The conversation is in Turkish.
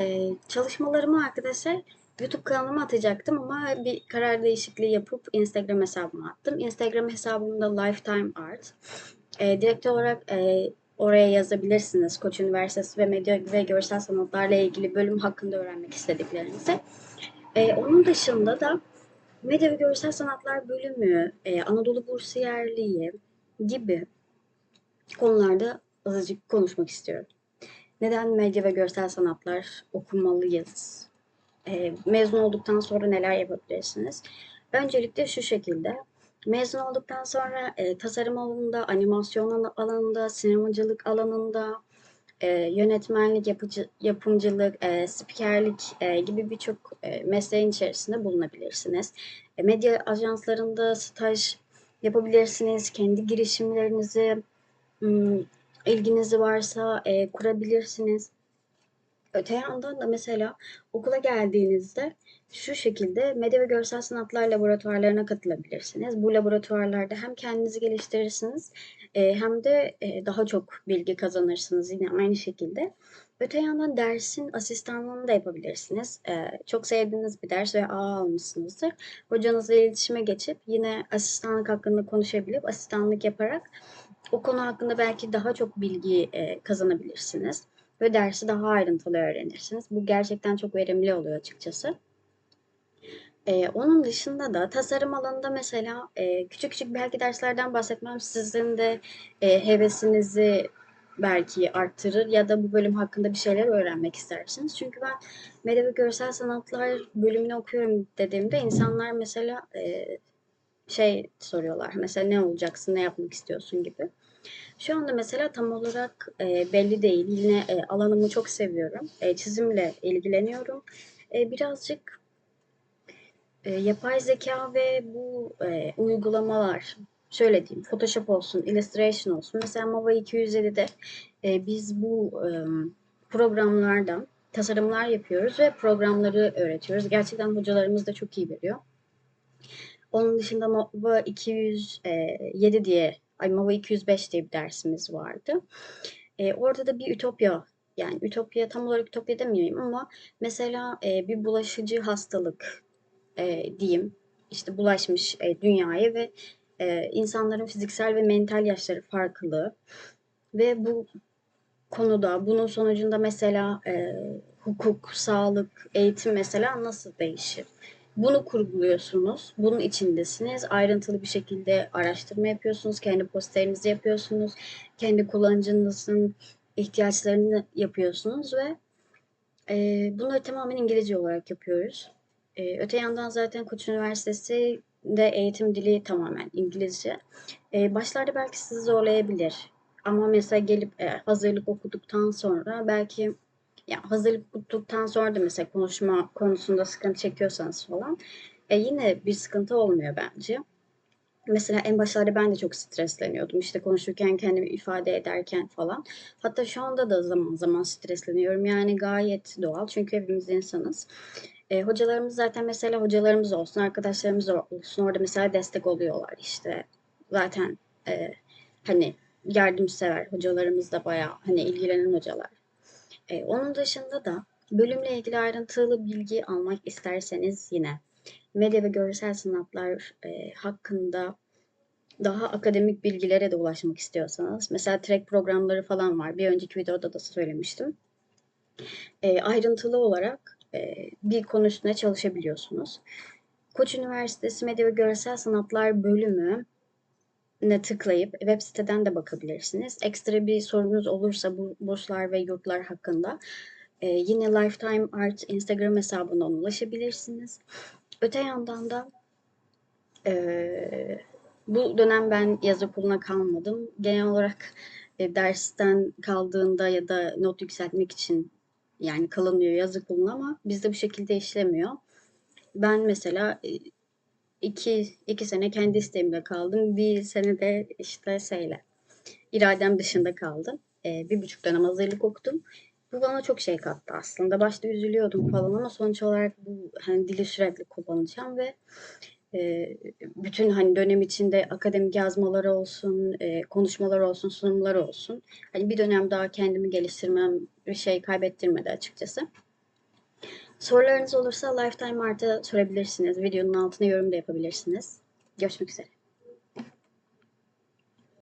Ee, çalışmalarımı arkadaşlar YouTube kanalıma atacaktım ama bir karar değişikliği yapıp Instagram hesabıma attım. Instagram hesabımda Lifetime Art. Ee, direkt olarak e, oraya yazabilirsiniz. Koç Üniversitesi ve Medya ve Görsel Sanatlarla ilgili bölüm hakkında öğrenmek istediklerinizi. Ee, onun dışında da Medya ve Görsel Sanatlar bölümü, e, Anadolu Bursiyerliği gibi konularda azıcık konuşmak istiyorum. Neden medya ve görsel sanatlar okumalıyız? E, mezun olduktan sonra neler yapabilirsiniz? Öncelikle şu şekilde. Mezun olduktan sonra e, tasarım alanında, animasyon alanında, sinemacılık alanında, e, yönetmenlik, yapıcı, yapımcılık, e, spikerlik e, gibi birçok e, mesleğin içerisinde bulunabilirsiniz. E, medya ajanslarında staj yapabilirsiniz. Kendi girişimlerinizi ilginizi varsa e, kurabilirsiniz. Öte yandan da mesela okula geldiğinizde şu şekilde medya ve görsel sanatlar laboratuvarlarına katılabilirsiniz. Bu laboratuvarlarda hem kendinizi geliştirirsiniz e, hem de e, daha çok bilgi kazanırsınız yine aynı şekilde. Öte yandan dersin asistanlığını da yapabilirsiniz. E, çok sevdiğiniz bir ders ve A almışsınızdır. Hocanızla iletişime geçip yine asistanlık hakkında konuşabilip asistanlık yaparak o konu hakkında belki daha çok bilgi e, kazanabilirsiniz ve dersi daha ayrıntılı öğrenirsiniz. Bu gerçekten çok verimli oluyor açıkçası. Ee, onun dışında da tasarım alanında mesela e, küçük küçük belki derslerden bahsetmem sizin de e, hevesinizi belki arttırır ya da bu bölüm hakkında bir şeyler öğrenmek istersiniz. Çünkü ben medya ve görsel sanatlar bölümünü okuyorum dediğimde insanlar mesela e, şey soruyorlar. Mesela ne olacaksın, ne yapmak istiyorsun gibi. Şu anda mesela tam olarak e, belli değil. Yine e, alanımı çok seviyorum. E, çizimle ilgileniyorum. E, birazcık e, yapay zeka ve bu e, uygulamalar, şöyle diyeyim, Photoshop olsun, Illustration olsun. Mesela Mava 207'de e, biz bu e, programlardan tasarımlar yapıyoruz ve programları öğretiyoruz. Gerçekten hocalarımız da çok iyi veriyor. Onun dışında Mava 207 diye, ay Mava 205 diye bir dersimiz vardı. E, orada da bir ütopya, yani ütopya tam olarak ütopya demeyeyim ama mesela e, bir bulaşıcı hastalık e, diyeyim, işte bulaşmış e, dünyaya ve e, insanların fiziksel ve mental yaşları farklı ve bu konuda bunun sonucunda mesela e, hukuk, sağlık, eğitim mesela nasıl değişir? Bunu kurguluyorsunuz. Bunun içindesiniz. Ayrıntılı bir şekilde araştırma yapıyorsunuz. Kendi posterinizi yapıyorsunuz. Kendi kullanıcınızın ihtiyaçlarını yapıyorsunuz ve e, bunları tamamen İngilizce olarak yapıyoruz. E, öte yandan zaten Koç Üniversitesi de eğitim dili tamamen İngilizce. E, başlarda belki sizi zorlayabilir. Ama mesela gelip e, hazırlık okuduktan sonra belki ya hazırlık tuttuktan sonra da mesela konuşma konusunda sıkıntı çekiyorsanız falan e, yine bir sıkıntı olmuyor bence. Mesela en başlarda ben de çok stresleniyordum. İşte konuşurken kendimi ifade ederken falan. Hatta şu anda da zaman zaman stresleniyorum. Yani gayet doğal. Çünkü hepimiz insanız. E, hocalarımız zaten mesela hocalarımız olsun, arkadaşlarımız olsun. Orada mesela destek oluyorlar işte. Zaten e, hani yardımsever hocalarımız da bayağı hani ilgilenen hocalar. E, onun dışında da bölümle ilgili ayrıntılı bilgi almak isterseniz yine medya ve görsel sanatlar e, hakkında daha akademik bilgilere de ulaşmak istiyorsanız mesela track programları falan var. Bir önceki videoda da söylemiştim. E, ayrıntılı olarak e, bir konu üstüne çalışabiliyorsunuz. Koç Üniversitesi Medya ve Görsel Sanatlar bölümü ne tıklayıp web siteden de bakabilirsiniz. Ekstra bir sorunuz olursa bu burslar ve yurtlar hakkında e, yine Lifetime Art Instagram hesabından ulaşabilirsiniz. Öte yandan da e, bu dönem ben yaz okuluna kalmadım. Genel olarak e, dersten kaldığında ya da not yükseltmek için yani kalınıyor yaz okuluna ama bizde bu şekilde işlemiyor. Ben mesela e, iki, iki sene kendi isteğimle kaldım. Bir sene de işte şeyle iradem dışında kaldım. Ee, bir buçuk dönem hazırlık okudum. Bu bana çok şey kattı aslında. Başta üzülüyordum falan ama sonuç olarak bu hani dili sürekli kullanacağım ve e, bütün hani dönem içinde akademik yazmaları olsun, e, konuşmalar olsun, sunumlar olsun. Hani bir dönem daha kendimi geliştirmem bir şey kaybettirmedi açıkçası. Sorularınız olursa Lifetime Art'a sorabilirsiniz. Videonun altına yorum da yapabilirsiniz. Görüşmek üzere.